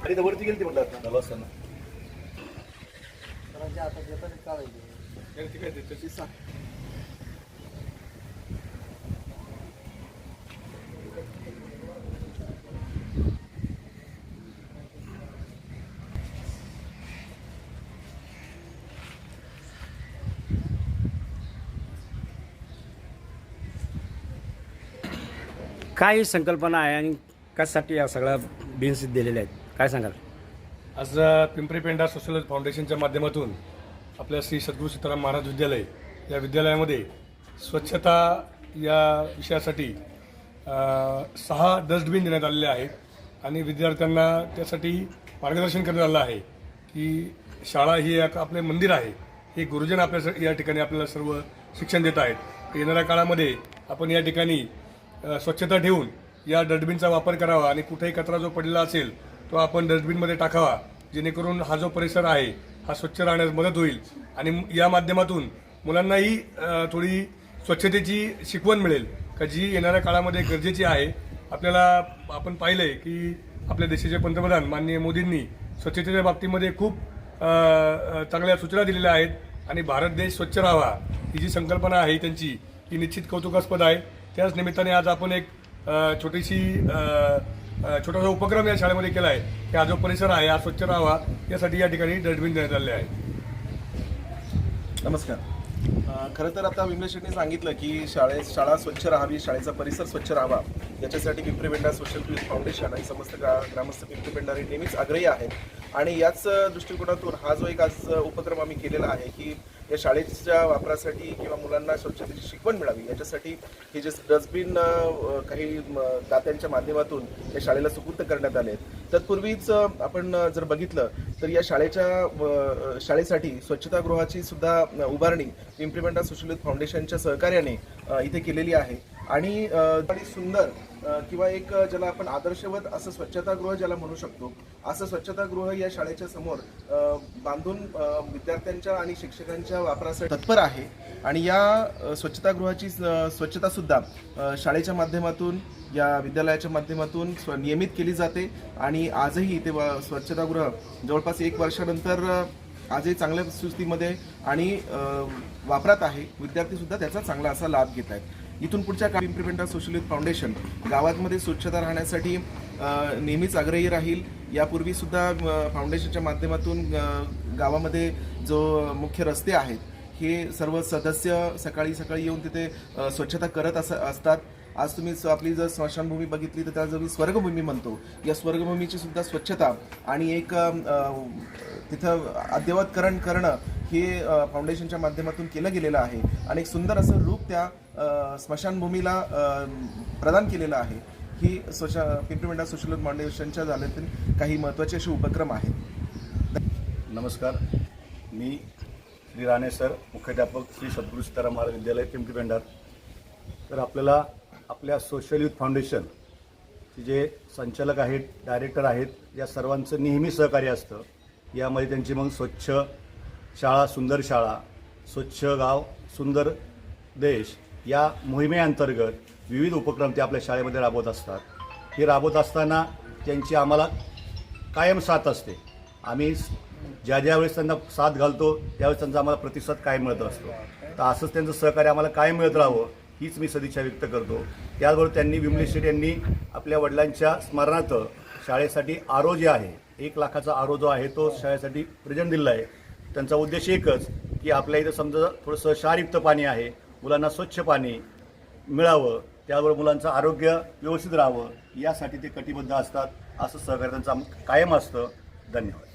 आणि इथं वरती गेली ती म्हटलं आता बसताना काय ही संकल्पना आहे आणि कशासाठी या सगळ्या बिन्स दिलेल्या आहेत? काय सांगाल? आज पिंपरी पेंडा सोशल फाउंडेशनच्या माध्यमातून आपल्या श्री सद्गुरू सीताराम महाराज विद्यालय या विद्यालयामध्ये स्वच्छता या विषयासाठी सहा डस्टबिन देण्यात आलेले आहेत आणि विद्यार्थ्यांना त्यासाठी मार्गदर्शन करण्यात आलं आहे की शाळा ही एक आपले मंदिर आहे. हे गुरुजन आपल्या या ठिकाणी आपल्याला सर्व शिक्षण देत आहेत. येणाऱ्या काळामध्ये आपण या ठिकाणी स्वच्छता ठेवून या डस्टबिनचा वापर करावा आणि कुठेही कचरा जो पडलेला असेल तो आपण डस्टबिनमध्ये टाकावा जेणेकरून हा जो परिसर आहे हा स्वच्छ राहण्यास मदत होईल. आणि या माध्यमातून मुलांनाही थोडी स्वच्छतेची शिकवण मिळेल का जी येणाऱ्या काळामध्ये गरजेची आहे. आपल्याला आपण पाहिलं आहे की आपल्या देशाचे पंतप्रधान माननीय मोदींनी स्वच्छतेच्या बाबतीमध्ये खूप चांगल्या सूचना दिलेल्या आहेत. आणि भारत देश स्वच्छ राहावा ही जी संकल्पना आहे त्यांची ही निश्चित कौतुकास्पद आहे. त्याच निमित्ताने आज आपण एक छोटीशी छोटासा उपक्रम या शाळेमध्ये केला आहे. की हा जो परिसर आहे हा स्वच्छ राहावा यासाठी या ठिकाणी डस्टबिन देण्यात आले आहे. नमस्कार. खरं तर आता विमलेश शेट्टी सांगितलं की शाळे शाळा स्वच्छ राहावी शाळेचा परिसर स्वच्छ राहावा. याच्यासाठी Pimpri Penda social youth foundation आणि समस्त ग्रा ग्रामस्थ पिंपरी पेंडा नेहमीच आग्रही आहेत. आणि याच दृष्टिकोनातून हा जो एक आज उपक्रम आम्ही केलेला आहे की या शाळेच्या वापरासाठी किंवा मुलांना स्वच्छतेची शिकवण मिळावी याच्यासाठी हे जे डस्टबिन काही दात्यांच्या माध्यमातून या शाळेला सुपूर्द करण्यात आले आहेत. तत्पूर्वीच आपण जर बघितलं तर या शाळेच्या शाळेसाठी स्वच्छतागृहाची सुद्धा उभारणी इम्प्लिमेंट ऑफ सुशलित फाउंडेशनच्या सहकार्याने इथे केलेली आहे. आणि सुंदर किंवा एक ज्याला आपण आदर्शवत असं स्वच्छतागृह ज्याला म्हणू शकतो असं स्वच्छतागृह या शाळेच्या समोर बांधून विद्यार्थ्यांच्या आणि शिक्षकांच्या वापरासाठी तत्पर आहे. आणि या स्वच्छतागृहाची स्वच्छतासुद्धा स्वच्छता सुद्धा शाळेच्या माध्यमातून या विद्यालयाच्या माध्यमातून स्व नियमित केली जाते. आणि आजही ते स्वच्छतागृह जवळपास एक वर्षानंतर आजही चांगल्या सुस्तीमध्ये आणि वापरात आहे. विद्यार्थीसुद्धा त्याचा चांगला असा लाभ घेत आहेत. इथून पुढच्या काळी Pimpri Penta social youth foundation गावांमध्ये स्वच्छता राहण्यासाठी नेहमीच आग्रही राहील. यापूर्वी सुद्धा फाउंडेशनच्या माध्यमातून गावामध्ये जो मुख्य रस्ते आहेत हे सर्व सदस्य सकाळी सकाळी येऊन तिथे स्वच्छता करत अस असतात. आज तुम्ही आपली जर स्मशानभूमी बघितली तर त्याला जर मी स्वर्गभूमी म्हणतो. या स्वर्गभूमीची सुद्धा स्वच्छता आणि एक तिथं अद्ययावतकरण करणं हे फाउंडेशनच्या माध्यमातून केलं गेलेलं आहे. आणि एक सुंदर असं रूप त्या स्मशानभूमीला प्रदान केलेलं आहे. ही सोशा पिंपरी मेंढा सोशल फाउंडेशनच्या झाल्यातील काही महत्त्वाचे असे उपक्रम आहेत. नमस्कार. मी श्री राणे सर मुख्याध्यापक श्री सद्गुरू सीताराम महाराज विद्यालय पिंपरी पेंढार. तर आपल्याला आपल्या सोशल युथ फाउंडेशन जे संचालक आहेत डायरेक्टर आहेत या सर्वांचं नेहमी सहकार्य असतं. यामध्ये त्यांची मग स्वच्छ शाळा सुंदर शाळा स्वच्छ गाव सुंदर देश या मोहिमेअंतर्गत विविध उपक्रम ते आपल्या शाळेमध्ये राबवत असतात. हे राबवत असताना त्यांची आम्हाला कायम साथ असते. आम्ही ज्या ज्या वेळेस त्यांना साथ घालतो त्यावेळेस त्यांचा आम्हाला प्रतिसाद कायम मिळत असतो. तर असंच त्यांचं सहकार्य आम्हाला कायम मिळत राहावं हीच मी सदिच्छा व्यक्त करतो. त्याचबरोबर त्यांनी विमले शेठ यांनी आपल्या वडिलांच्या स्मरणार्थ शाळेसाठी आरो जे आहे. एक लाखाचा आरो जो आहे तो शाळेसाठी प्रेझेंट दिलेला आहे. त्यांचा उद्देश एकच की आपल्या इथं समजा थोडंसं क्षारयुक्त पाणी आहे मुलांना स्वच्छ पाणी मिळावं त्याबरोबर मुलांचं आरोग्य व्यवस्थित राहावं यासाठी ते कटिबद्ध असतात असं सहकार्य त्यांचं कायम असतं. धन्यवाद.